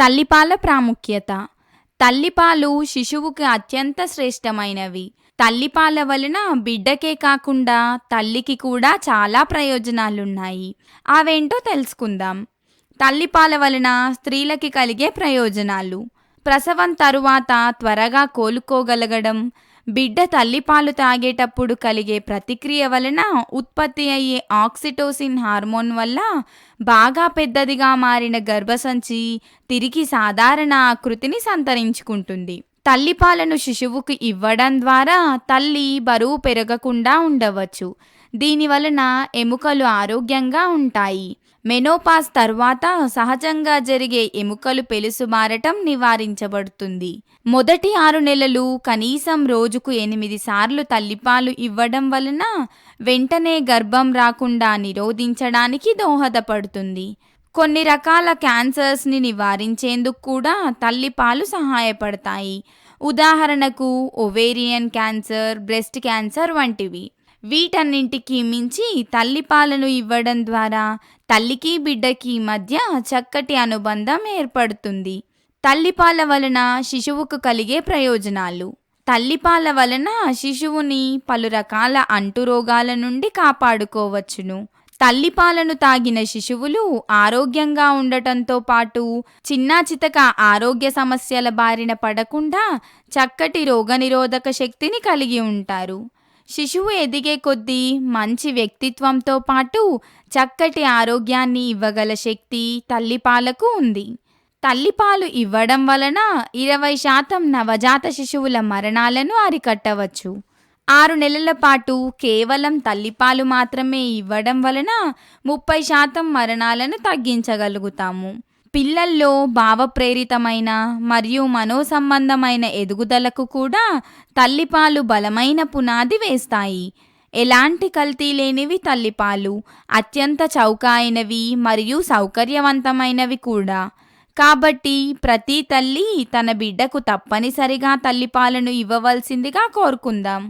తల్లిపాల ప్రాముఖ్యత. తల్లిపాలు శిశువుకి అత్యంత శ్రేష్టమైనవి. తల్లిపాల వలన బిడ్డకే కాకుండా తల్లికి కూడా చాలా ప్రయోజనాలున్నాయి. అవేంటో తెలుసుకుందాం. తల్లిపాల వలన స్త్రీలకి కలిగే ప్రయోజనాలు. ప్రసవం తరువాత త్వరగా కోలుకోగలగడం బిడ్డ తల్లిపాలు తాగేటప్పుడు కలిగే ప్రతిక్రియ వలన ఉత్పత్తి అయ్యే ఆక్సిటోసిన్ హార్మోన్ వల్ల బాగా పెద్దదిగా మారిన గర్భసంచి తిరిగి సాధారణ ఆకృతిని సంతరించుకుంటుంది. తల్లిపాలను శిశువుకు ఇవ్వడం ద్వారా తల్లి బరువు పెరగకుండా ఉండవచ్చు. దీని వలన ఎముకలు ఆరోగ్యంగా ఉంటాయి. మెనోపాస్ తర్వాత సహజంగా జరిగే ఎముకలు పెలుసు మారటం నివారించబడుతుంది. మొదటి ఆరు నెలలు కనీసం రోజుకు ఎనిమిది సార్లు తల్లిపాలు ఇవ్వడం వలన వెంటనే గర్భం రాకుండా నిరోధించడానికి దోహదపడుతుంది. కొన్ని రకాల క్యాన్సర్స్ని నివారించేందుకు కూడా తల్లిపాలు సహాయపడతాయి. ఉదాహరణకు ఒవేరియన్ క్యాన్సర్ బ్రెస్ట్ క్యాన్సర్ వంటివి. వీటన్నింటికి మించి తల్లిపాలను ఇవ్వడం ద్వారా తల్లికి బిడ్డకి మధ్య చక్కటి అనుబంధం ఏర్పడుతుంది. తల్లిపాల వలన శిశువుకు కలిగే ప్రయోజనాలు. తల్లిపాల వలన శిశువుని పలు రకాల అంటురోగాల నుండి కాపాడుకోవచ్చును. తల్లిపాలను తాగిన శిశువులు ఆరోగ్యంగా ఉండటంతో పాటు చిన్నా చితక ఆరోగ్య సమస్యల బారిన పడకుండా చక్కటి రోగనిరోధక శక్తిని కలిగి ఉంటారు. శిశువు ఎదిగే కొద్దీ మంచి వ్యక్తిత్వంతో పాటు చక్కటి ఆరోగ్యాన్ని ఇవ్వగల శక్తి తల్లిపాలకు ఉంది. తల్లిపాలు ఇవ్వడం వలన ఇరవై శాతం నవజాత శిశువుల మరణాలను అరికట్టవచ్చు. ఆరు నెలల పాటు కేవలం తల్లిపాలు మాత్రమే ఇవ్వడం వలన ముప్పై శాతం మరణాలను తగ్గించగలుగుతాము. పిల్లల్లో భావప్రేరితమైన మరియు మనోసంబంధమైన ఎదుగుదలకు కూడా తల్లిపాలు బలమైన పునాది వేస్తాయి. ఎలాంటి కల్తీ లేనివి తల్లిపాలు అత్యంత చౌకైనవి మరియు సౌకర్యవంతమైనవి కూడా. కాబట్టి ప్రతి తల్లి తన బిడ్డకు తప్పనిసరిగా తల్లిపాలను ఇవ్వవలసిందిగా కోరుకుందాం.